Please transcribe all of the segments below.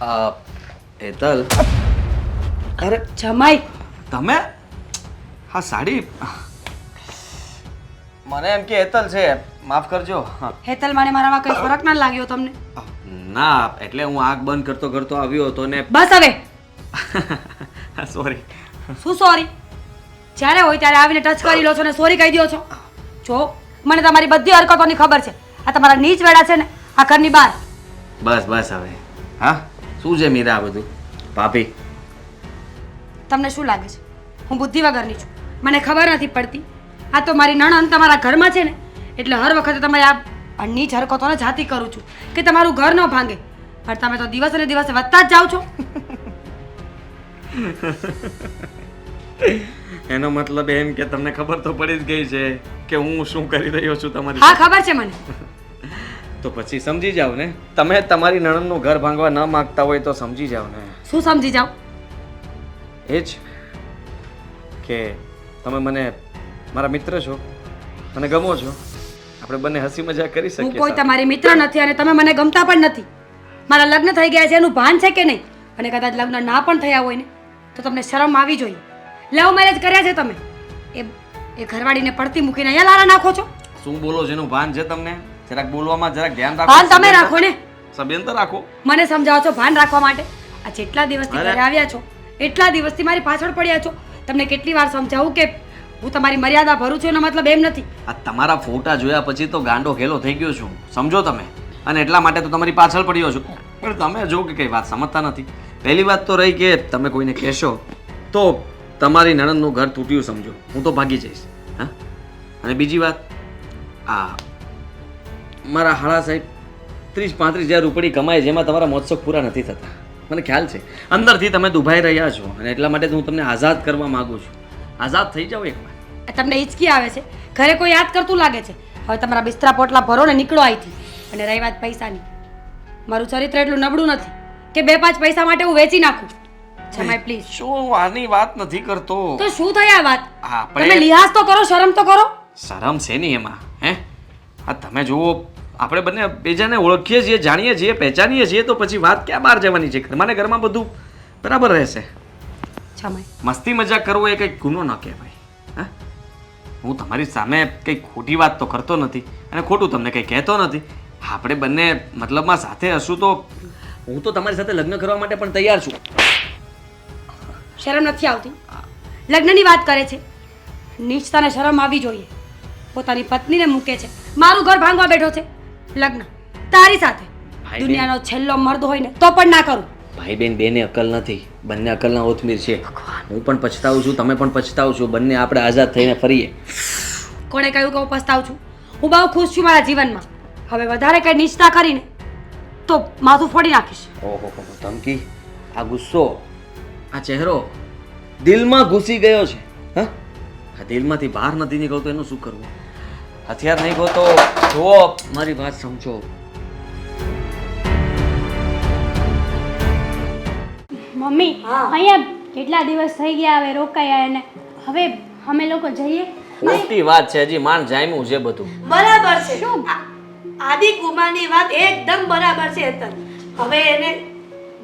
અ, હેતલ અરે જમાઈ. તમે? હા સાડી. મને એમ કે હેતલ છે. માફ કરજો. હેતલ માને મારામાં કઈ ફરક ના લાગ્યો તમને? ના એટલે હું આંખ બંધ કરતો કરતો આવ્યો હતો ને બસ હવે. સોરી શું સોરી જ્યારે હોય ત્યારે આવીને ટચ કરી લો છો ને સોરી કહી દો છો. જો મને તમારી બધી હરકતોની ખબર છે. આ તમારા નીચ વેડા છે ને આ ઘરની બહાર. બસ બસ હવે. હા? શું છે મીરા આ બધું? ભાભી તમને શું લાગે છે? હું બુદ્ધિ વગરની છું. મને ખબર નથી પડતી. આ તો મારી નણંદ તમારા ઘરમાં છે ને એટલે હર વખતે તમે આ આ નીચ હરકતોને જાતી કરું છું કે તમારું ઘર ન ભાંગે. પણ તમે તો દિવસે ને દિવસે વધતા જ જાઓ છો. એનો મતલબ એમ કે તમને ખબર તો પડી જ ગઈ છે કે હું શું કરી રહ્યો છું તમારી હા ખબર છે મને. તો પછી સમજી જાવ ને. તમે તમારી નણંદનું ઘર ભાંગવા ન માંગતા હોય તો સમજી જાવ ને. શું સમજી જાવ એ જ કે તમે મને મારા મિત્ર છો મને ગમો છો. આપણે બંને હસી મજાક કરી હું કોઈ તમારી મિત્ર નથી અને તમે મને ગમતા પણ નથી. મારા લગ્ન થઈ ગયા છે એનું ભાન છે કે નહીં? અને કદાચ લગ્ન ના પણ થયા હોય ને તો તમને શરમ આવી જોઈએ. લવ મેરેજ કર્યા છે તમે. એ એ ઘરવાળીને પડતી મૂકીને અહીંયા લારા નાખો છો? શું બોલો છો? એનું ભાન છે તમને? જરાક બોલવામાં જરાક ધ્યાન રાખો. ભાન તમે રાખો ને. સબેન તો રાખો. મને સમજાવો છો ભાન રાખવા માટે? આ જેટલા દિવસથી. ઘરે આવ્યા છો એટલા દિવસથી મારી પાછળ પડ્યા છો. તમને કેટલી વાર સમજાવું કે હું તમારી મર્યાદા ભરું છું એનો મતલબ એમ નથી. આ તમારા ફોટા જોયા પછી તો ગાંડો ઘેલો થઈ ગયો છું. સમજો તમે. અને એટલા માટે તો તમારી પાછળ પડ્યો છું. પણ તમે જો કે કઈ વાત સમજતા નથી. પહેલી વાત તો રહી કે તમે કોઈને કહેશો તો તમારી નણંદનું ઘર તૂટ્યું સમજો. હું તો ભાગી જઈશ. હા? અને બીજી વાત આ મારા હાળા સાહેબ ત્રીસ પાંત્રીસ હજાર રૂપડી કમાય જેમાં તમારા મહોત્સવ પૂરા નથી થતા. મને ખ્યાલ છે. અંદરથી તમે દુભાઈ રહ્યા છો અને એટલા માટે હું તમને આઝાદ કરવા માંગુ છું. આઝાદ થઈ જાઓ એકવાર તમને હિચકી આવે છે. ઘરે કોઈ યાદ કરતું લાગે છે? હવે તમારા બિસ્તરા પોટલા ભરો ને નીકળો અહીંથી. અને રહી વાત પૈસાની મારું ચરિત્ર એટલું નબળું નથી કે બે પાંચ પૈસા માટે હું વેચી નાખું. જમાઈ પ્લીઝ શું આની વાત નથી કરતો? તો શું થઈ આ વાત? તમે લિહાઝ તો કરો શરમ તો કરો. શરમ છે નહીં એમાં હે? આ તમે જુઓ આપણે બંને બીજાને ઓળખીએ છીએ જાણીએ છીએ પહેચાનીએ છીએ તો પછી વાત ક્યાં બહાર જવાની છે? ઘરમાં ને ઘરમાં બધું બરાબર રહેશે. મસ્તી મજાક કરવો એ કંઈક ગુનો ન કહેવાય. હા? હું તમારી સામે કંઈ ખોટી વાત તો કરતો નથી અને ખોટું તમને કંઈ કહેતો નથી. આપણે બંને મતલબમાં સાથે હશું તો હું તો તમારી સાથે લગ્ન કરવા માટે પણ તૈયાર છું. શરમ નથી આવતી. લગ્નની વાત કરે છે. નીચતાને શરમ આવી જોઈએ. પોતાની પત્નીને મૂકે છે. મારું ઘર ભાંગવા બેઠો છે. લગ્ન. તારી સાથે. ભાઈ દુનિયાનો છેલ્લો મર્દ હોય ને તો પણ ના કરું. ભાઈ બેન બેને અકલ નથી. બંને અકલના ઓથમીર છે. હું પણ પછતાવું છું તમે પણ પછતાવ છો. બંને આપણે આઝાદ થઈને ફરીએ. કોણે કહ્યું કે હું પસ્તાવ છું? હું બહુ ખુશ છું મારા જીવનમાં. હવે વધારે કંઈ નીચતા કરીને તો માથું ફોડી નાખીશ. ઓહો ધમકી? આ ગુસ્સો આ ચહેરો દિલમાં ઘૂસી ગયો છે. હા? આ દિલમાંથી બહાર નથી નીકળતો એનું શું કરવું? હથિયાર નહીં ગોતો જુઓ મારી વાત સમજો. મમ્મી હા. અહીંયા કેટલા દિવસ થઈ ગયા હવે રોકાયા એને હવે અમે લોકો જઈએ? ખોટી વાત છે હજી માંડ જામ્યું છે બધું. બરાબર છે. આ- આદિ કુમારની વાત એકદમ બરાબર છે હેતલ હવે એને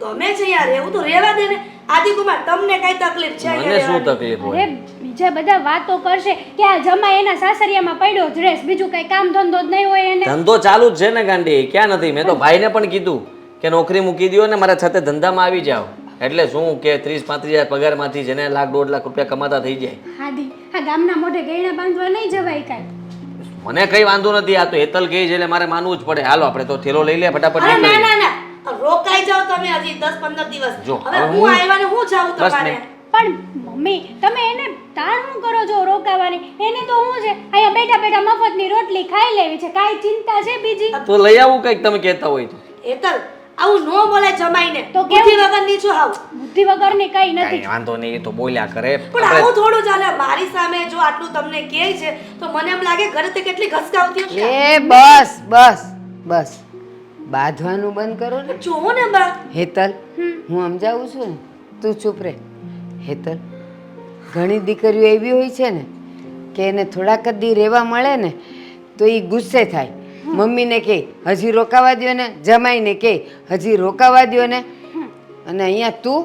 ગમે છે યાર એવું તો રહેવા દે ને. આદિ કુમાર તમને કઈ તકલીફ છે મને શું તકલીફ હોય? જે બધા વાતો કરશે કે આ જમાઈ એના સાસરિયામાં પડ્યો ડ્રેસ બીજું કઈ કામ ધંધો જ નહીં હોય એને. ધંધો ચાલુ જ છે ને ગાંડી ક્યાં નથી? મેં તો ભાઈને પણ કીધું કે નોકરી મૂકી દો ને મારા છતે ધંધામાં આવી જાઓ. એટલે શું કે ત્રીસ પાંત્રીસ હજાર પગારમાંથી જેને લાખ દોઢ લાખ રૂપિયા કમાતા થઈ જાય. હાદી આ ગામના મોઢે ગયણા બાંધવા નહીં જવાય કાંઈ. મને કઈ વાંધો નથી આ તો હેતલ ગઈ છે એટલે મારે માનવું જ પડે. હાલો આપણે તો થેલો લઈ લે ફટાફટ ના ના ના. રોકાઈ જાઓ તમે હજી દસ પંદર દિવસ. હવે હું હું- આવ્યા ને હું જાઉં તમારે? પણ મમ્મી તમે એને તાણ શું કરો છો રોકાવાની? એને તો શું છે અહીંયા બેઠા બેઠા મફતની રોટલી ખાઈ લેવી છે કાઈ ચિંતા છે બીજી? તો લઈ આવું કંઈક તમે કહેતા હોય તો. એકલ આવું નો બોલાય જમાઈને. તો? બુદ્ધિ વગર નીચું આવ બુદ્ધિ વગરની કઈ નથી. કઈ વાંધો નહીં એ તો બોલ્યા કરે. પણ આવું થોડું ચાલે. મારી સામે જો આટલું તમને કહે છે તો મને એમ લાગે ઘરે તે કેટલી ઘસકાવતી હશે એ બસ બસ બસ. બાંધવાનું બંધ કરો ને. જોવો ને બા. હેતલ હું સમજાવું છું ને? તું ચૂપ રહે હેતલ ઘણી દીકરીઓ એવી હોય છે ને કે એને થોડાક જ દી રહેવા મળે ને તો એ ગુસ્સે થાય. મમ્મીને કે હજી રોકાવા દો ને. જમાઈને કે હજી રોકાવા દો ને. અને અહીંયા તું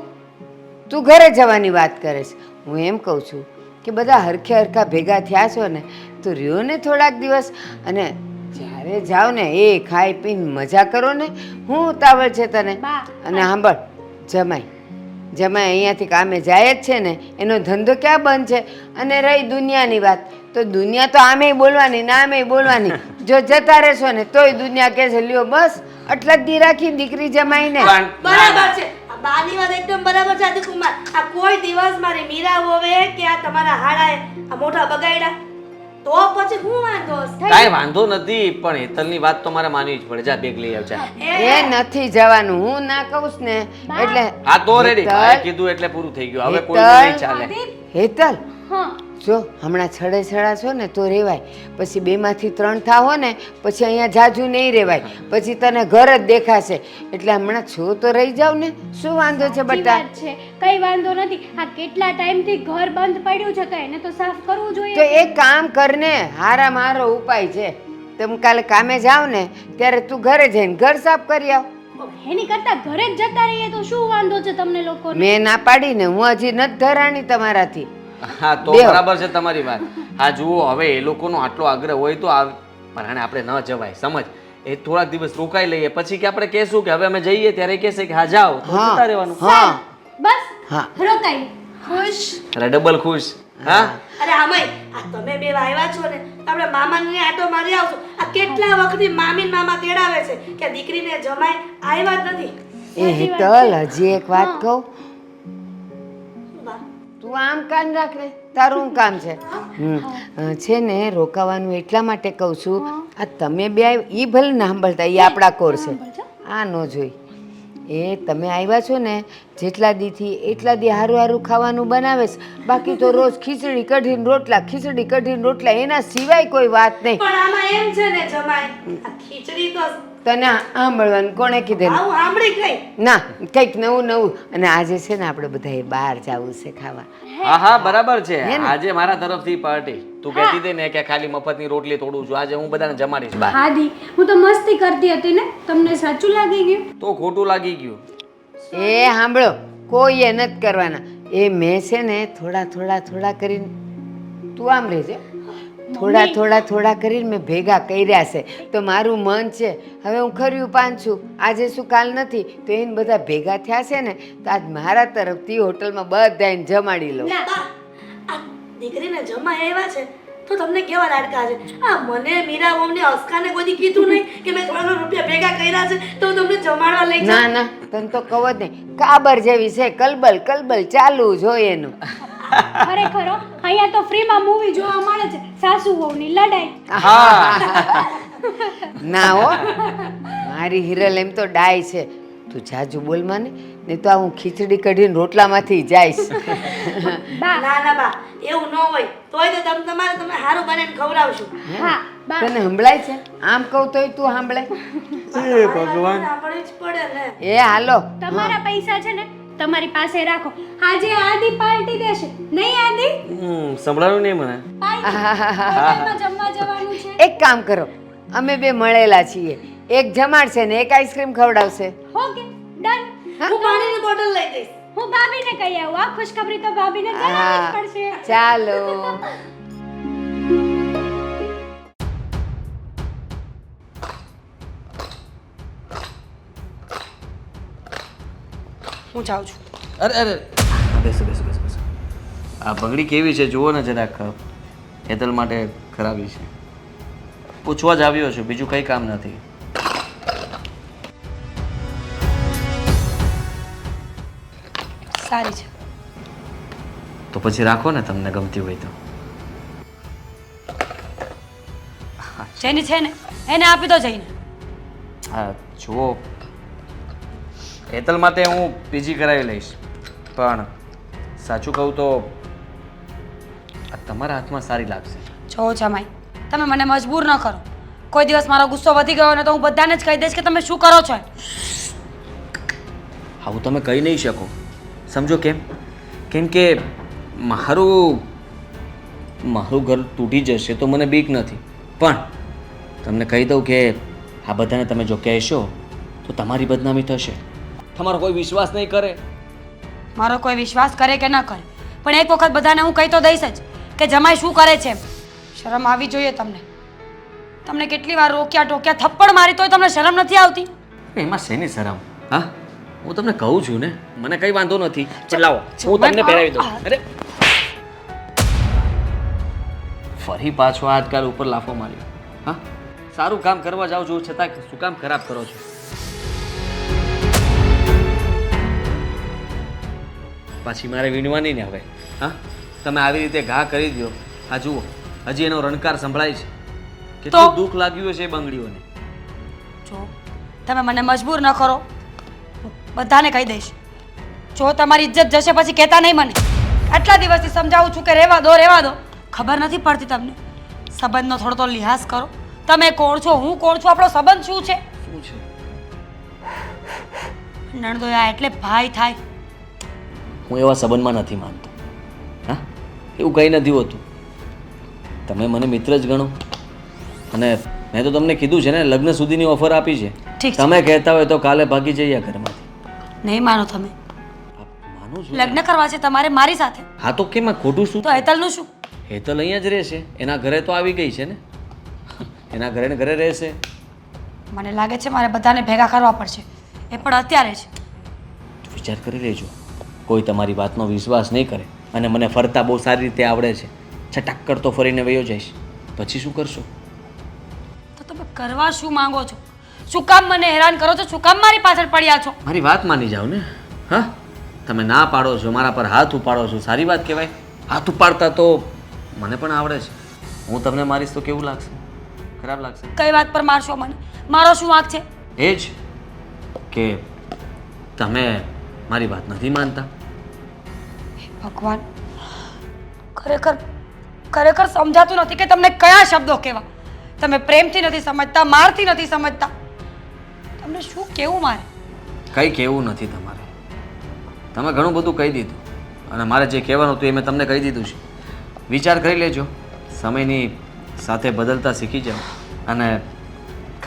તું ઘરે જવાની વાત કરે છે. હું એમ કહું છું કે બધા હરખે હરખા ભેગા થયા છો ને તો રહ્યો ને થોડાક દિવસ અને જ્યારે જાવ ને એ ખાઈ પીને મજા કરો ને હું ઉતાવળ છે તને. અને સાંભળ જમાઈ જમાઈ અહીંયાથી કામે જાય જ છે ને એનો ધંધો ક્યાં બંધ છે? અને રહી દુનિયાની વાત. તો દુનિયા તો આમેય બોલવાની ને આમેય બોલવાની. જો જતા રહેશો ને તોય દુનિયા કહે છે લ્યો બસ આટલા જ દી રાખી દીકરી જમાઈને. ને બરાબર છે. બાની વાત એકદમ બરાબર છે આદિકુમાર. આ કોઈ દિવસ મારી મીરા હોવે કે આ તમારા હાડા આ મોટા બગાડ્યા? તો પછી હું વાંધો? કાઈ વાંધો નથી પણ હેતલની વાત તો મારે માનવી જ પડે. જા બેગ લઈ આવજા. એ નથી જવાનું હું ના કહું ને એટલે આ તો રેડી કીધું એટલે પૂરું થઈ ગયું. હવે કોઈ નહીં ચાલે. હેતલ. હા. જો હમણાં છડે છડા છો ને તો રેવાય. પછી બેમાંથી ત્રણ થાવો ને પછી અહીંયા જાજુ નહીં રેવાય. પછી તને ઘર જ દેખાશે. એટલે હમણાં છો તો રહી જાવ ને. શું વાંધો છે બટા? છે. કઈ વાંધો નથી. આ કેટલા ટાઈમથી ઘર બંધ પડ્યું છે તો એને તો સાફ કરવું જોઈએ. તો એક કામ કરને હારા મારો ઉપાય છે. તમે કાલે કામે જાવ ને ત્યારે તું ઘરે જઈને ઘર સાફ કરી આવ. એની કરતા ઘરે જ જતા રહીએ તો શું વાંધો છે તમને લોકો મેં ના પાડીને હું હજી નથી ધરાણી તમારાથી. હા તો બરાબર છે તમારી વાત. હા જુઓ હવે એ લોકોનો આટલો આગ્રહ હોય તો આ પરાણે આપણે ન જવાય સમજ? એ થોડાક દિવસ રોકાઈ લઈએ પછી કે આપણે કહેશું કે હવે અમે જઈએ ત્યારે કહેશે કે હા જાઓ તો જતા રહેવાનું. હા. બસ હા. રોકાઈ. ખુશ? અરે ડબલ ખુશ. હા. અરે આમય આ તમે બે આવ્યા છો ને આપણે મામાને આટો મારી આવશો. આ કેટલા વખતથી મામી ને મામા તેડાવે છે કે દીકરીને જમાય આવ્યા જ નથી. એ હિતલ હજી એક વાત કહું. તું આમ કાન રાખ ને તારું શું કામ છે. છે ને રોકાવાનું એટલા માટે કહું છું આ તમે બે એ ભલે ના સાંભળતા એ આપણા કોર છે. આ ન જોઈ. એ તમે આવ્યા છો ને જેટલા દીથી એટલા દી હારું હારું ખાવાનું બનાવે છે બાકી તો રોજ ખીચડી કઢીને રોટલા ખીચડી કઢીને રોટલા એના સિવાય કોઈ વાત નહીં. પણ આમાં એમ છે ને જમાય ખીચડી તો તને સાંભળવાનું કોણે કીધેલું? આવું ના કંઈક નવું નવું. અને આજે છે ને આપણે બધાએ બહાર જવું છે ખાવા. હા હા બરાબર છે. હે ને? આજે મારા તરફથી પાર્ટી તું કહેતી હતી ને કે ખાલી મફતની રોટલી તોડું છું. આજે હું બધાને જમાડીશ બા હાદી હું તો મસ્તી કરતી હતી ને. તમને સાચું લાગી ગયું? તો ખોટું લાગી ગયું. એ સાંભળો કોઈએ નથી કરવાના. એ મેં છે ને થોડા થોડા થોડા કરીને તું આમ રહેજે. થોડા થોડા થોડા કરીને મેં ભેગા કર્યા છે. તો મારું મન છે હવે હું ખર્યું પાન છું આજે શું કાલ નથી તો એને બધા ભેગા થયા છે ને તો આજ મારા તરફથી હોટલમાં બધાને જમાડી લઉં. દીકરીને જમા આવ્યા છે તો તમને કેવા લાડકા છે? આ મને મીરા બોમને અસ્કાને કોઈ કીધું નહીં કે મેં થોડા રૂપિયા ભેગા કર્યા છે તો તમને જમાડવા લઈ ના ના તને તો કહો જ નહીં. કાબર જેવી છે કલબલ કલબલ ચાલુ જોઈએ એનું. ખરેખર અહીંયા તો ફ્રીમાં મૂવી જોવા મળે છે. સાસુ વહુની લડાઈ. હા. ના હો. મારી હિરલ એમ તો ડાય છે. તું જાજુ બોલ માને નહીં તો આ હું ખીચડી કઢીને રોટલામાંથી જઈશ. બા. ના ના બા. એવું ન હોય. તોય તો તમે તમારે તમે સારું બનાવીને ખવડાવશો. હા? તને સંભળાય છે? આમ કહું તોય તું સાંભળે. ભગવાન સાંભળવી જ પડે ને એ હાલો તમારા પૈસા છે ને તમારી પાસે રાખો. આજે આદી પાર્ટી દેશે. નહીં આદી? હમ સંભળાયું નહીં મને. પાર્ટી? જમવા જવાનું છે? એક કામ કરો. અમે બે મળેલા છીએ. એક જમાડશે ને એક આઈસ્ક્રીમ ખવડાવશે. Okay done. હું. પાણીની બોટલ લઈ જઈશ હું ભાભીને કહી આવું. આ ખુશખબરી તો ભાભીને જણાવવી પડશે. ચાલો. હું જાઉં છું. અરે અરે બેસો બેસો બેસો બેસો. આ બંગડી કેવી છે જુઓ ને જરાક. હેતલ માટે ખરાબી છે. પૂછવા જ આવ્યો છું બીજું કંઈ કામ નથી. સારી છે. તો પછી રાખો ને તમને ગમતી હોય તો. જેની છે ને એને આપી દો જઈને. હા જુઓ. હેતલ માટે હું પીજી કરાવી લઈશ. પણ સાચું કહું તો આ તમારા હાથમાં સારી લાગશે. જો જમાઈ તમે મને મજબૂર ન કરો. કોઈ દિવસ મારો ગુસ્સો વધી ગયો ને તો હું બધાને જ કહી દઈશ કે તમે શું કરો છો. આવું તમે કહી નહીં શકો. સમજો કેમ? કેમ કે મારું મારું ઘર તૂટી જશે તો મને બીક નથી. પણ તમને કહી દઉં કે આ બધાને તમે જો કહેશો તો તમારી બદનામી થશે. તમારો કોઈ વિશ્વાસ નહીં કરે? મારો કોઈ વિશ્વાસ કરે કે ન કરે? પણ એક વખત બધાને હું કહી તો દઈશ જ કે જમાઈ શું કરે છે શરમ આવી જોઈએ તમને. તમને કેટલી વાર રોક્યા ટોક્યા થપ્પડ મારી તોય તમને શરમ નથી આવતી? એમાં શેની શરમ? હા? હું તમને કહું છું ને મને કઈ વાંધો નથી. ચલાવો હું તમને પહેરાવી દઉં. અરે. ફરી પાછો આજકાલ ઉપર લાફો માર્યો. હા? સારું કામ કરવા જાઉં છું છતાં શું કામ ખરાબ કરો છો? પાછી મારે વીણવાની ને હવે. હા? તમે આવી રીતે ઘા કરી દો આ જુઓ હજી એનો રણકાર સંભળાય છે. કેટલું દુઃખ લાગ્યું છે એ બંગડીઓને. જો તમે મને મજબૂર ન કરો. હું બધાને કહી દઈશ. જો તમારી ઇજ્જત જશે પછી કહેતા નહીં મને. આટલા દિવસથી સમજાવું છું કે રહેવા દો રહેવા દો. ખબર નથી પડતી તમને. સંબંધનો થોડો તો લિહાઝ કરો. તમે કોણ છો હું કોણ છું આપણો સંબંધ શું છે? શું છે? નણદોયા એટલે ભાઈ થાય. હું એવા સંબંધમાં નથી માનતો. હા? એવું કંઈ નથી હોતું. તમે મને મિત્ર જ ગણો. અને મેં તો તમને કીધું છે ને લગ્ન સુધીની ઓફર આપી છે. તમે કહેતા હોય તો કાલે ભાગી જઈએ ઘરમાંથી. નહીં માનો તમે. માનું છું લગ્ન કરવા છે તમારે મારી સાથે. હા તો કેમ ખોટું શું? તો હેતલનું શું? હેતલ અહીંયા જ રહેશે. એના ઘરે તો આવી ગઈ છે ને. એના ઘરે ને ઘરે રહેશે. મને લાગે છે મારે બધાને ભેગા કરવા પડશે. એ પણ અત્યારે જ. વિચાર કરી લેજો. કોઈ તમારી વાતનો વિશ્વાસ નહીં કરે અને મને ફરતા બહુ સારી રીતે આવડે છે. છટાક કરતો ફરીને વયો જઈશ. પછી શું કરશો? તો તમે કરવા શું માંગો છો? શું કામ મને હેરાન કરો છો? શું કામ મારી પાછળ પડ્યા છો? મારી વાત માની જાઓ ને. હા? તમે ના પાડો છો મારા પર હાથ ઉપાડો છો સારી વાત કહેવાય. હાથ ઉપાડતા તો મને પણ આવડે છે. હું તમને મારીશ તો કેવું લાગશે? ખરાબ લાગશે? કઈ વાત પર મારશો મને? મારો શું વાંક છે? એ જ કે તમે મારી વાત નથી માનતા. ભગવાન, ખરેખર ખરેખર સમજાતું નથી કે તમને કયા શબ્દો કહેવા તમે પ્રેમથી નથી સમજતા, મારથી નથી સમજતા. તમને શું કેવું મારે? કંઈ કહેવું નથી તમારે. તમે ઘણું બધું કહી દીધું અને મારે જે કહેવાનું હતું એ મેં તમને કહી દીધું છે. વિચાર કરી લેજો. સમયની સાથે બદલતા શીખી જાઓ અને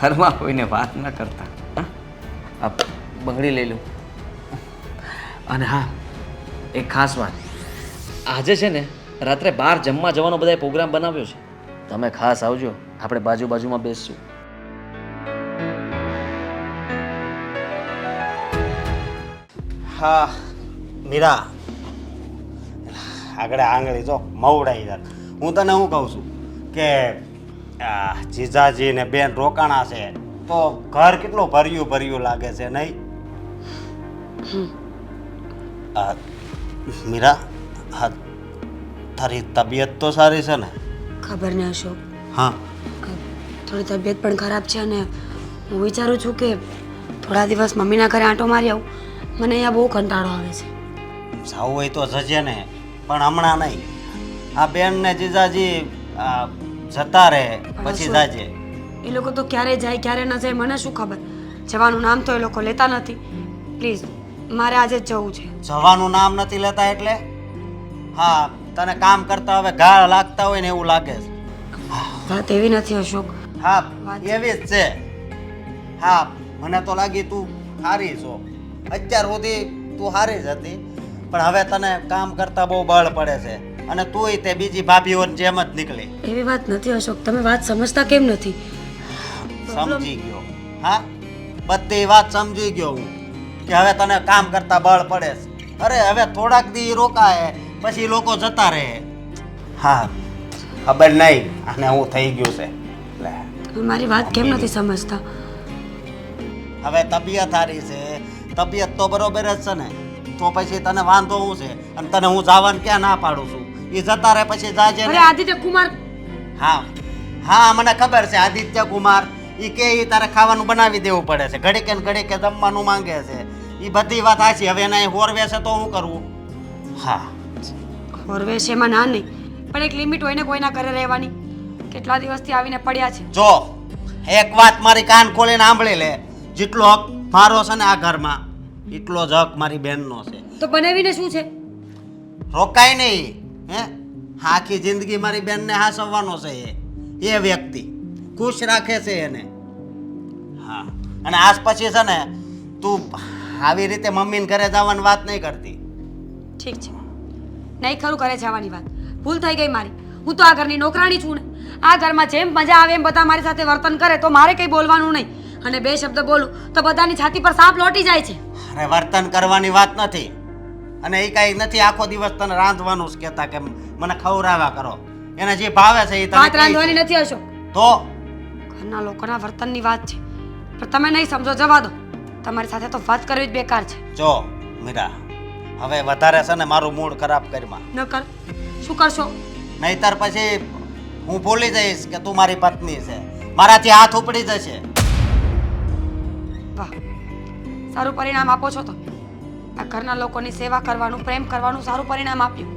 ઘરમાં કોઈને વાત ન કરતા? આ બંગડી લઈ લો. અને હા, એક ખાસ વાત. આજે છે ને રાત્રે બહાર જમવા જવાનો બધા પ્રોગ્રામ બનાવ્યો છે. તમે ખાસ આવજો આપણે બાજુ બાજુમાં બેસશું. હા મીરા. આગળ આંગળી જો મવડાઈ જાય હું તને શું કહું છું? કે આ જીજાજી ને બેન રોકાણા છે તો ઘર કેટલું ભર્યું ભર્યું લાગે છે નહીં? આ, મીરા હા તારી તબિયત તો સારી છે ને? ખબર ને અશોક. હા. થોડી તબિયત પણ ખરાબ છે અને હું વિચારું છું કે થોડા દિવસ મમ્મીના ઘરે આંટો મારી આવું. મને અહીંયા બહુ કંટાળો આવે છે. જાવું હોય તો જજે ને પણ હમણાં નહીં. આ બેન ને જીજાજી આ, જતા રહે પછી શું? જાજે. એ લોકો તો ક્યારે જાય ક્યારે ન જાય મને શું ખબર? જવાનું નામ તો એ લોકો લેતા નથી. પ્લીઝ મારે આજે જ જવું છે. જવાનું નામ નથી લેતા એટલે? હા તને કામ કરતા હવે ઘા લાગતા હોય ને એવું લાગે છે. વાત એવી નથી અશોક. હા એવી જ છે. હા મને તો લાગી તું સારી છો. અત્યાર સુધી તું સારી જ હતી પણ હવે તને કામ કરતા બહુ બળ પડે છે. અને તુંય તે બીજી ભાભીઓની જેમ જ નીકળી. એવી વાત નથી અશોક તમે વાત સમજતા કેમ નથી? સમજી ગયો. હા બધી વાત સમજી ગયો હું કે હવે તને કામ કરતા બળ પડે છે. અરે હવે થોડાક દી રોકાય. પછી લોકો જતા રહે. હા ખબર નહીં અને હું થઈ ગયું છે. લે. મારી વાત કેમ નથી સમજતા? હવે તબિયત સારી છે. તબિયત તો બરોબર જ છે ને. તો પછી તને વાંધો શું છે? અને તને હું જવાનું ક્યાં ના પાડું છું? એ જતા રહે પછી જાજે અરે આદિત્ય કુમાર! હા. હા મને ખબર છે આદિત્ય કુમાર. એ કે એ તારે ખાવાનું બનાવી દેવું પડે છે. ઘડીકે ને ઘડીકે જમવાનું માંગે છે. એ બધી વાત સાચી હવે એના હોરવે છે તો હું કરવું હા. હોરવેશ એમાં ના નહીં. પણ એક લિમિટ હોય ને કોઈના ઘરે રહેવાની. કેટલા દિવસથી આવીને પડ્યા છે. જો એક વાત મારી કાન ખોલીને સાંભળી લે. જેટલો હક મારો છે ને આ ઘરમાં એટલો જ હક મારી બહેનનો છે. તો બનાવીને શું છે? રોકાય નહીં હે? આખી જિંદગી મારી બેનને હાસવવાનો છે એ. એ વ્યક્તિ. ખુશ રાખે છે એને. હા. અને આજ પછી છે ને તું આવી રીતે મમ્મીને ઘરે જવાની વાત નહીં કરતી. ઠીક છે. નહીં ખરું કરે જવાની વાત. ભૂલ થઈ ગઈ મારી. હું તો આ ઘરની નોકરાણી છું ને. આ ઘરમાં જેમ મજા આવે એમ બધા મારી સાથે વર્તન કરે તો મારે કંઈ બોલવાનું નહીં. અને બે શબ્દ બોલું તો બધાની છાતી પર સાપ લોટી જાય છે. અરે વર્તન કરવાની વાત નથી. અને એ કાંઈ નથી આખો દિવસ તને રાંધવાનું જ કહેતા કે મને ખવડાવ્યા કરો. એને જે ભાવે છે એ તને વાત રાંધવાની નથી અશોક. તો? ઘરના લોકોના વર્તનની વાત છે. પણ તમે નહીં સમજો જવા દો. તમારી સાથે તો વાત કરવી જ બેકાર છે. જો મીરા હવે વધારે છે ને મારું મૂડ ખરાબ કરમાં ન કર શું કરશો? નહીતર પછી હું ભૂલી જઈશ કે તું મારી પત્ની છે. મારાથી હાથ ઉપડી જશે. વાહ સારું પરિણામ આપો છો તમે આ ઘરના લોકોની સેવા કરવાનું પ્રેમ કરવાનું સારું પરિણામ આપ્યું.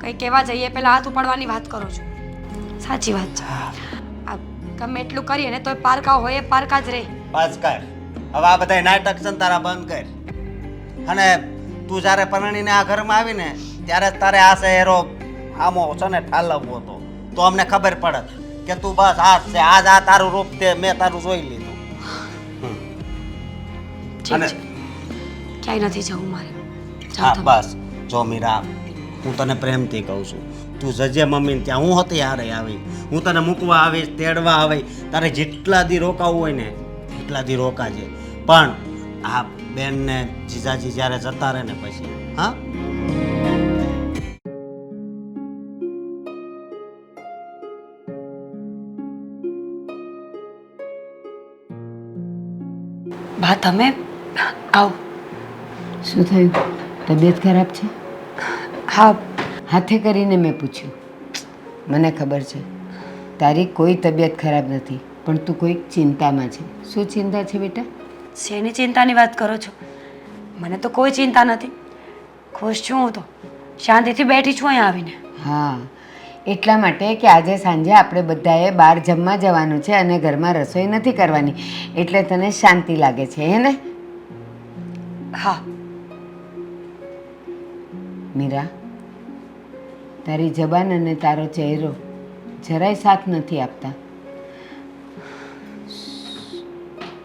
કંઈ કહેવા જઈએ પહેલાં હાથ ઉપાડવાની વાત કરો છો. સાચી વાત છે. આ ગમે એટલું કરીએ ને તો પારકા હોય એ પારકા જ રહે. બસ કર. હવે આ બધા નાટક છે તારા બંધ કર. અને તું જ્યારે પરણીને આ ઘરમાં આવીને ત્યારે તારે આ શહેરો આમો છે ને ઠાલવવો હતો. તો અમને ખબર પડત કે તું બસ આ છે આજ આ તારું રૂપ તે મેં તારું જોઈ લીધું. અને- ક્યાંય નથી જવું મારે. હા બસ. જો મીરા હું તને પ્રેમથી કહું છું. તું જજે મમ્મીને ત્યાં હું હતી હારે આવી. હું તને મૂકવા આવીશ તેડવા આવી તારે જેટલા દી રોકાવું હોય ને એટલા દી રોકાજે. પણ આ બેનને જીજાજી જ્યારે જતા રહે ને પછી હા? બા તમે? આવો. શું થયું? તબિયત ખરાબ છે? હા. હાથે કરીને મેં પૂછ્યું. મને ખબર છે. તારી કોઈ તબિયત ખરાબ નથી પણ તું કોઈક ચિંતામાં છે. શું ચિંતા છે બેટા? શેની ચિંતાની વાત કરો છો? મને તો કોઈ ચિંતા નથી. ખુશ છું હું તો. શાંતિથી બેઠી છું અહીંયા આવીને. હા એટલા માટે કે આજે સાંજે આપણે બધાએ બહાર જમવા જવાનું છે અને ઘરમાં રસોઈ નથી કરવાની. એટલે તને શાંતિ લાગે છે હે ને? હા. મીરા તારી જબાન અને તારો ચહેરો જરાય સાથ નથી આપતા.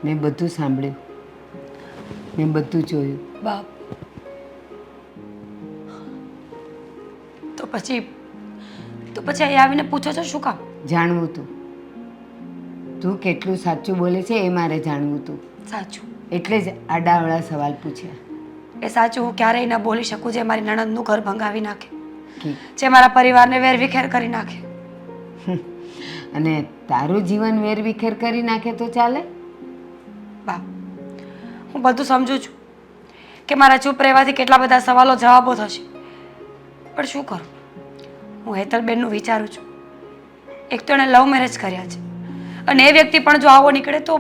મેં બધું સાંભળ્યું. મેં બધું જોયું. બાપ. તો પછી તો પછી અહીં આવીને પૂછો છો શું કામ? જાણવું તું. તું કેટલું સાચું બોલે છે એ મારે જાણવું તું. સાચું. એટલે જ આડાવડા સવાલ પૂછ્યા. એ સાચું હું ક્યારેય ન બોલી શકું જે મારી નણંદનું ઘર ભંગાવી નાખે. જે મારા પરિવારને વેરવિખેર કરી નાખે. અને તારું જીવન વેરવિખેર કરી નાખે તો ચાલે? બા હું બધું સમજુ છું કે મારા ચૂપ રહેવાથી કેટલા બધા સવાલો જવાબો થશે. પણ શું કરું? હું હેતલબેનનું વિચારું છું. એક તો એણે લવ મેરેજ કર્યા છે. અને એ વ્યક્તિ પણ જો આવો નીકળે તો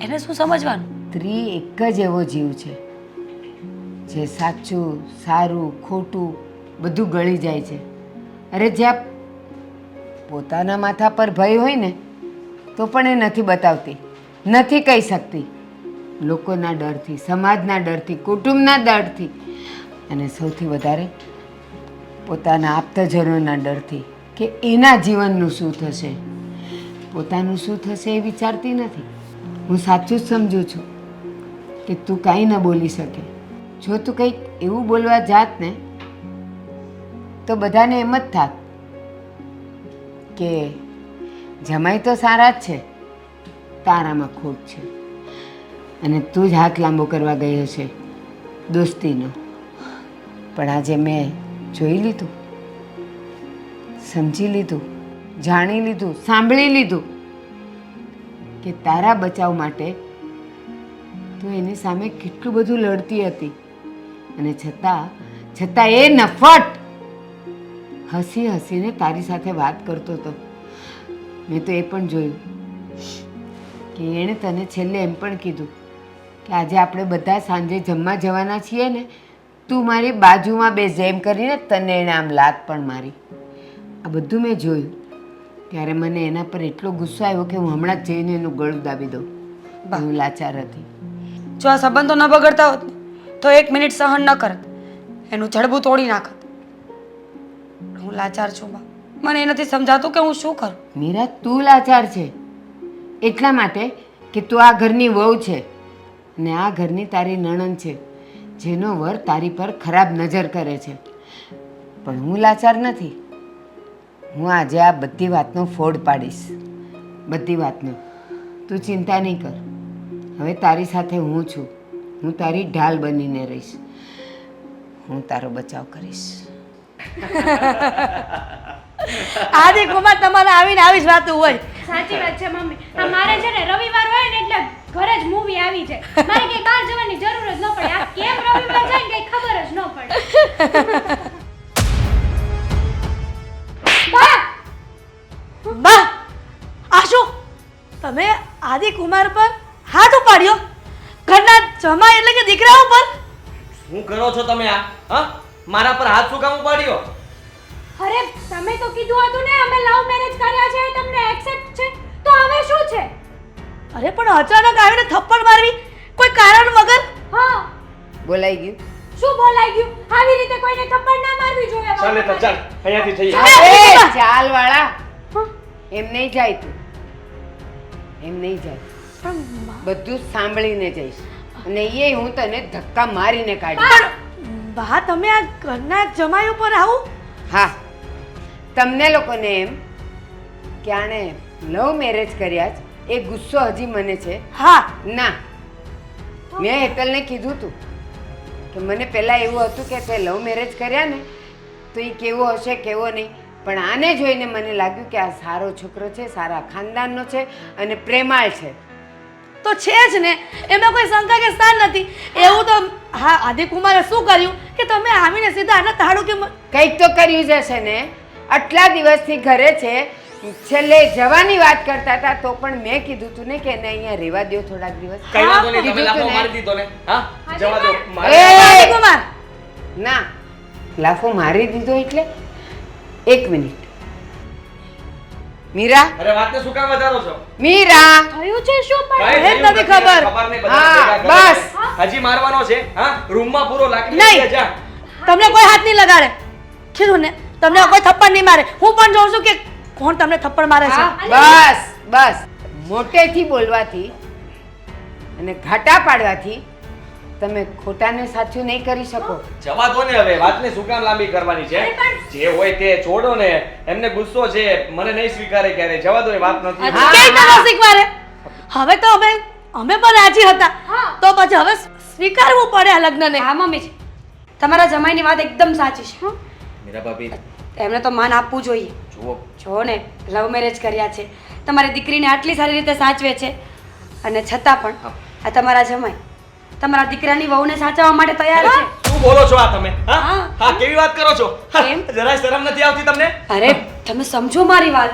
એને શું સમજવાનું? સ્ત્રી એક જ એવો જીવ છે, જે સાચું, સારું, ખોટું બધું ગળી જાય છે. અરે જ્યાં પોતાના માથા પર ભય હોય ને, તો પણ એ નથી બતાવતી. નથી કહી શકતી. લોકોના ડરથી, સમાજના ડરથી, કુટુંબના ડરથી અને સૌથી વધારે પોતાના આપ્તજનોના ડરથી કે એના જીવનનું શું થશે? પોતાનું શું થશે એ વિચારતી નથી. હું સાચું જ સમજુ છું કે તું કાંઈ ન બોલી શકે. જો તું કંઈક એવું બોલવા જાત ને, તો બધાને એમ જ થાત કે જમાઈ તો સારા જ છે, તારામાં ખોટ છે. અને તું જ હાથ લાંબો કરવા ગયો છે દોસ્તીનો. પણ આજે મેં જોઈ લીધું, સમજી લીધું, જાણી લીધું, સાંભળી લીધું કે તારા બચાવ માટે તું એની સામે કેટલું બધું લડતી હતી. અને છતાં છતાં એ નફટ હસી હસીને તારી સાથે વાત કરતો હતો. મેં તો એ પણ જોયું કે એણે તને છેલ્લે એમ પણ કીધું કે આજે આપણે બધા સાંજે જમવા જવાના છીએ ને તું મારી બાજુમાં બે જેમ કરીને તને એણે આમ લાત પણ મારી. આ બધું મેં જોયું. ત્યારે મને એના પર એટલો ગુસ્સો આવ્યો કે હું હમણાં જ જઈને એનું ગળું દાબી દઉં. હું લાચાર હતી. જો આ સંબંધો ન બગડતા હોત તો એક મિનિટ સહન ન કરત. એનું જડબું તોડી નાખત. હું લાચાર છું બા. મને એ નથી સમજાતું કે હું શું કરું. મીરા તું લાચાર છે. એટલા માટે કે તું આ ઘરની વહુ છે. ને આ ઘરની તારી નણંદ છે, જેનો વર તારી પર ખરાબ નજર કરે છે. પણ હું લાચાર નથી. હું આજે આ બધી વાતનો ફોડ પાડીશ. બધી વાતનો. તું ચિંતા નહીં કર. હવે તારી સાથે હું છું. હું તારી ઢાલ બનીને રહીશ. હું તારો બચાવ કરીશ. આદિ કુમાર તમારે આવીને આવી જ વાતું હોય. સાચી વાત છે મમ્મી. આ મારે છે ને રવિવાર હોય ને એટલે ઘરે જ મૂવી આવી જાય મારે કઈ બહાર જવાની જરૂર જ ન પડે. આ કેમ રવિવાર જાય ને કઈ ખબર જ ન પડે. બા! બા! આ શું? તમે આદિ કુમાર પર હાથ ઉપાડ્યો? ઘરના જમાઈ એટલે કે દીકરા ઉપર શું કરો છો તમે આ? હા? મારા પર હાથ શું કામ ઉપાડ્યો? અરે તમે તો કીધું હતું ને અમે લવ મેરેજ કર્યા છે તમને એક્સેપ્ટ છે. તો હવે શું છે? અરે પણ અચાનક આવીને થપ્પડ મારવી? કોઈ કારણ વગર? હા. બોલાઈ ગયું. શું બોલાઈ ગયું? આવી રીતે કોઈને થપ્પડ ના મારવી જોઈએ ચાલ તો ચાલ અહીંયાથી થઈ એ ચાલ વાળા એમ નહીં જાય તું. એમ નહીં જાય. બધું સાંભળીને જઈશ. અને એ હું તને ધક્કા મારીને કાઢી પણ બા તમે આ ઘરના જમાઈ ઉપર આવું? હા. તમને લોકોને એમ કે આણે લવ મેરેજ કર્યા જ એ ગુસ્સો હજી મને છે. હા. ના. મેં હેતલને કીધું તું કે મને પહેલાં એવું હતું કે તે લવ મેરેજ કર્યા ને તો એ કેવો હશે કેવો નહીં. પણ આને જોઈને મને લાગ્યું કે આ સારો છોકરો છે સારા ખાનદાનનો છે અને પ્રેમાળ છે. તો છે જ ને. એમાં કોઈ શંકા કે સ્થાન નથી. એવું તો હા આદિ કુમારે શું કર્યું? કે તમે આવીને સીધા આના તાળું કે કંઈક તો કર્યું જ હશે ને. આટલા દિવસથી ઘરે છે. છેલ્લે જવાની વાત કરતા હતા તો પણ મેં કીધું તું ને કે એને અહીંયા રહેવા દો થોડાક દિવસ. કઈ વાંધો નહીં તમે લાફો મારી દીધો ને. હા? જવા દો એ! કુમાર ના લાફો મારી દીધો એટલે? એક મિનિટ. મીરા? અરે વાતને શું કામ વધારો છો? મીરા! થયું છે શું? પણ એમ નથી ખબર. ખબર. હા, બસ. હજી મારવાનો છે હા? રૂમમાં પૂરો લાકડી લઈ જા. તમને કોઈ હાથ નહીં લગાડે. તમને કોઈ થપ્પડ નહીં મારે. હું પણ જોઉં છું કે કોણ તમને થપ્પડ મારે છે. બસ બસ. મોટેથી બોલવાથી અને ઘાટા પાડવાથી તમે ખોટાને સાચું નહીં કરી શકો. જવા દો ને હવે વાતને શું કામ લાંબી કરવાની છે? જે હોય તે છોડો ને. એમને ગુસ્સો છે મને નહીં સ્વીકારે ક્યારે. જવા દો એ વાત નથી. કેમ ન સ્વીકારે? હવે તો અમે અમે પણ રાજી હતા. તો પછી હવે સ્વીકારવું પડે આ લગ્નને. હા મમ્મી તમારા જમાઈની વાત એકદમ સાચી છે. હં? મીરા ભાભી એમને તો માન આપવું જોઈએ. જુઓ. જો ને લવ મેરેજ કર્યા છે. તમારી દીકરીને આટલી સારી રીતે સાચવે છે. અને છતાં પણ આ તમારા જમાઈ તમારા દીકરાની વહુને સાચવવા માટે તૈયાર છે? શું બોલો છો આ તમે? હા? હા. કેવી વાત કરો છો? જરાય શરમ નથી આવતી તમને? અરે તમે સમજો મારી વાત.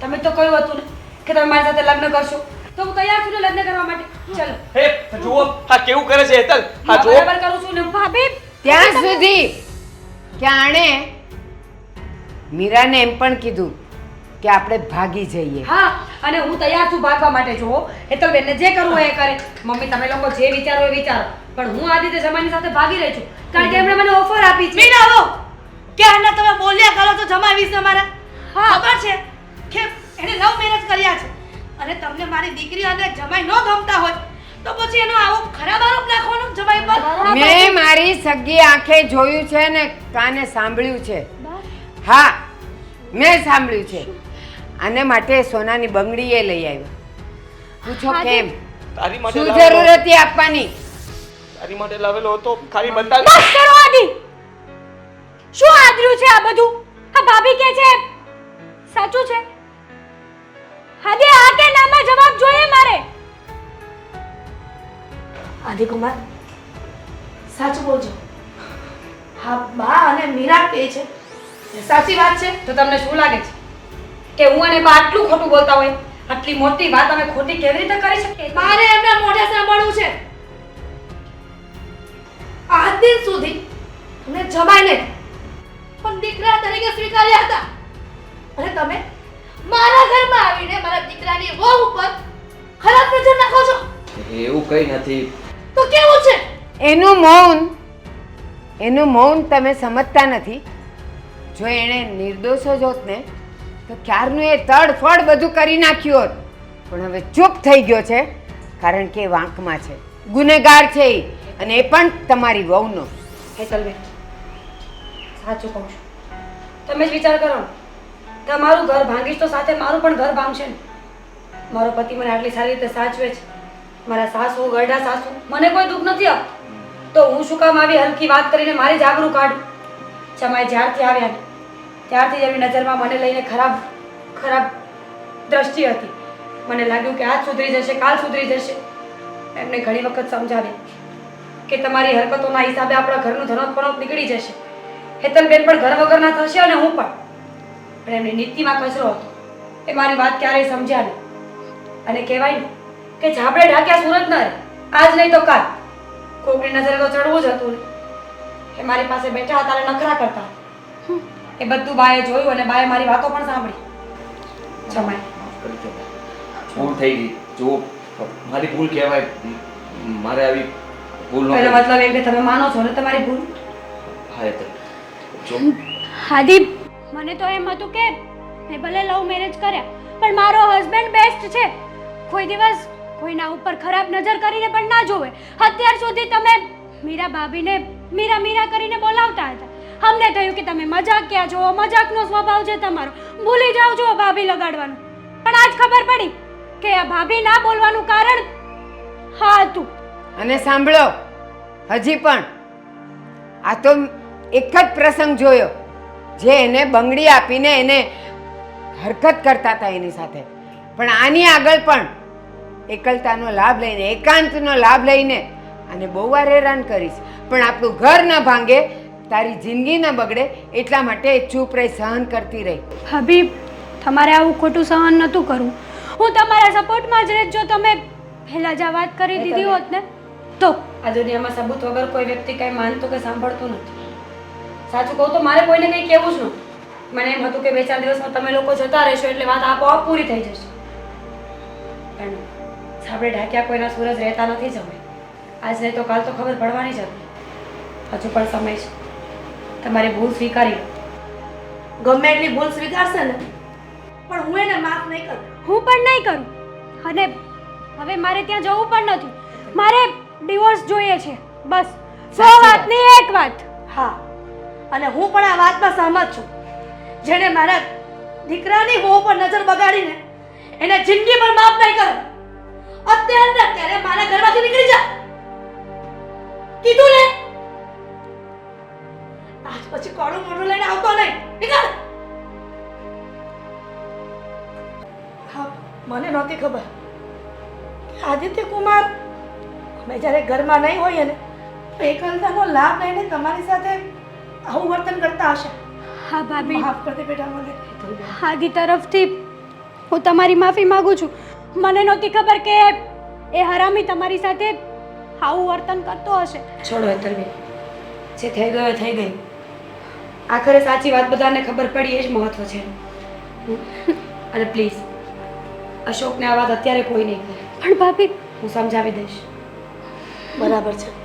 તમે તો કહ્યું હતું ને કે તમે મારી સાથે લગ્ન કરશો. તો હું તૈયાર છું ને લગ્ન કરવા માટે. ચલો. હે જુઓ. હા કેવું કરે છે હેતલ? હા હું જુઓ. બરાબર કરું છું ને. ભાભી ત્યાં સુધી કે આણે મીરાને એમ પણ કીધું કે આપણે ભાગી જઈએ. હા અને હું તૈયાર છું ભાગવા માટે જુઓ. હેતલ બેનને જે કરવું હોય એ કરે. મમ્મી તમે લોકો જે વિચારો એ વિચારો. પણ હું આ રીતે જમાની સાથે ભાગી રહી છું. કારણ કે એમણે મને ઓફર આપી છે. મીરા આવો. કે આના તમે બોલ્યા કરો તો જમાઈ વિશે હા. ખબર છે? કે એને લવ મેરેજ કર્યા છે. અને તમને મારી દીકરી અને જમાઈ ન ગમતા હોય તો પછી એનો આવો ખરાબ આરોપ નાખવાનો જમાઈ પર? મેં મારી સગી આંખે જોયું છે ને કાને સાંભળ્યું છે. હા મેં સાંભળ્યું છે. આને માટે સોનાની બંગડી એ લઈ આવ્યો. પૂછો કેમ? તારી માટે શું જરૂર હતી? આપવાની? તારી માટે લાવેલો હતો? ખાલી બતાવ બસ કરો આદી. શું આદર્યું છે આ બધું? આ ભાભી કે છે? સાચું છે? હાદે આ કે નામાં જવાબ જોઈએ મારે. આદિ કુમાર સાચું બોલજો. હા બા અને મીરા કે છે? સાચી વાત છે? તો તમને શું લાગે છે? કે હું અને બા આટલું ખોટું બોલતા હોય આટલી મોટી વાત અમે ખોટી કેવી રીતે કરી શકીએ? મારે એમના મોઢે સાંભળવું છે. આજ દિન સુધી તમને જમાઈને પણ દીકરા તરીકે સ્વીકાર્યા હતા. અને તમે મારા ઘરમાં આવીને મારા દીકરાની વહુ ઉપર ખરાબ નજર નાખો છો. એવું કઈ નથી. તો કેવું છે? એનું મૌન એનું મૌન તમે સમજતા નથી. જો એણે નિર્દોષ જ હોત ને તો ક્યારનું એ તડફડ બધું કરી નાખ્યું હોત? પણ હવે ચૂપ થઈ ગયો છે, કારણ કે એ વાંકમાં છે. ગુનેગાર છે એ અને એ પણ તમારી વહુનો. હેતલબેન સાચું કહું છું. તમે જ વિચાર કરો તમારું ઘર ભાંગીશ તો સાથે મારું પણ ઘર ભાંગશે ને. મારો પતિ મને આટલી સારી રીતે સાચવે છે. મારા સાસુ, ગરડા સાસુ, મને કોઈ દુઃખ નથી આપતું. તો હું શું કામ આવી હલકી વાત કરીને મારી જાબરૂ કાઢું? છમાય જ્યારથી આવ્યા ત્યારથી એમની નજરમાં મને લઈને ખરાબ ખરાબ દ્રષ્ટિ હતી. મને લાગ્યું કે આજ સુધરી જશે, કાલ સુધરી જશે. એમને ઘણી વખત સમજાવી કે તમારી હરકતોના હિસાબે આપણા ઘરનું ધનોત્પણોત નીકળી જશે. હેતલબેન પણ ઘર વગરના થશે અને હું પણ. પણ એમની નીતિમાં કચરો હતો. એ મારી વાત ક્યારેય સમજ્યા નહીં. અને કહેવાય ને કે ઝાપડે ઢાક્યા સુરત ન રહે. આજ નહીં તો કાલ. કોકની નજરે તો ચડવું જ હતું ને. એ મારી પાસે બેઠા હતા અને નખરા કરતા હતા. એ બધું બાએ જોયું અને બાએ મારી વાતો પણ સાંભળી. જમાય ભૂલ થઈ ગઈ. જો મારી ભૂલ કહેવાય. મારે આવી ભૂલ નો મતલબ એમ કે તમે માનો છો ને તમારી ભૂલ? હા એ તો. જો. હાદીપ મને તો એમ હતું કે મેં ભલે લવ મેરેજ કર્યા પણ મારો હસબન્ડ બેસ્ટ છે. કોઈ દિવસ કોઈના ઉપર ખરાબ નજર કરીને પણ ના જોવે. અત્યાર સુધી તમે મીરા ભાભીને મીરા મીરા કરીને બોલાવતા હતા. અમને થયું કે તમે મજાક ક્યાં છો મજાકનો સ્વભાવ છે તમારો. ભૂલી જાઓ છો ભાભી લગાડવાનું. પણ આજ ખબર પડી કે આ ભાભી ના બોલવાનું કારણ હા હતું. અને સાંભળો, હજી પણ આ તો એક જ પ્રસંગ જોયો, જે એને બંગડી આપીને એને હરકત કરતા હતા એની સાથે. પણ આની આગળ પણ એકલતાનો લાભ લઈને, એકાંતનો લાભ લઈને અને બહુ વાર હેરાન કરીશ. પણ આપણું ઘર ન ભાંગે તારી જિંદગી ન બગડે એટલા માટે ચૂપ રહી સહન કરતી રહી. હબીબ તમારે આવું ખોટું સહન નહોતું કરવું. હું તમારા સપોર્ટમાં જ રહેત જો તમે પહેલા જ આ વાત કરી દીધી હોત ને. તો. આ દુનિયામાં સબૂત વગર કોઈ વ્યક્તિ કંઈ માનતું કે સાંભળતું નથી. સાચું કહું તો મારે કોઈને કંઈ કહેવું જ નહોતું મને એમ હતું કે બે ચાર દિવસમાં તમે લોકો જતા રહેશો એટલે વાત આપોઆપ પૂરી થઈ જશે. પણ આપણે ઢાંક્યા કોઈના સૂરજ રહેતા નથી જમે. આજ નહીં તો કાલ તો ખબર પડવાની જ હતી. હજુ પણ સમય છે. તમારી ભૂલ સ્વીકારી. લો ગમે એટલી ભૂલ સ્વીકારશે ને પણ હું એને માફ નહીં કરું. હું પણ નહીં કરું. અને હવે મારે ત્યાં જવું પણ નથી. મારે ડિવોર્સ જોઈએ છે. બસ. સો વાત. વાતની એક વાત. હા. અને હું પણ આ વાતમાં સહમત છું. જેણે મારા દીકરાની વહુ પર નજર બગાડીને એને જિંદગી પર માફ નહીં કરો ખબર? કે આદિત્ય કુમાર અમે જ્યારે ઘરમાં નહીં હોઈએ ને તો એકલતાનો લાભ લઈને તમારી સાથે આવું વર્તન કરતા હશે. હા ભાભી. માફ કરતે બેટા મને આદિ તરફથી હું તમારી માફી માંગુ છું. મને નહોતી ખબર કે એ હરામી તમારી સાથે આવું વર્તન કરતો હશે. છોડો હેતલબેન જે થઈ ગયો થઈ ગઈ. આખરે સાચી વાત બધાને ખબર પડી એ જ મહત્વ છે. અને પ્લીઝ અશોકને આ વાત અત્યારે કોઈ નહીં પણ ભાભી હું સમજાવી દઈશ. બરાબર છે.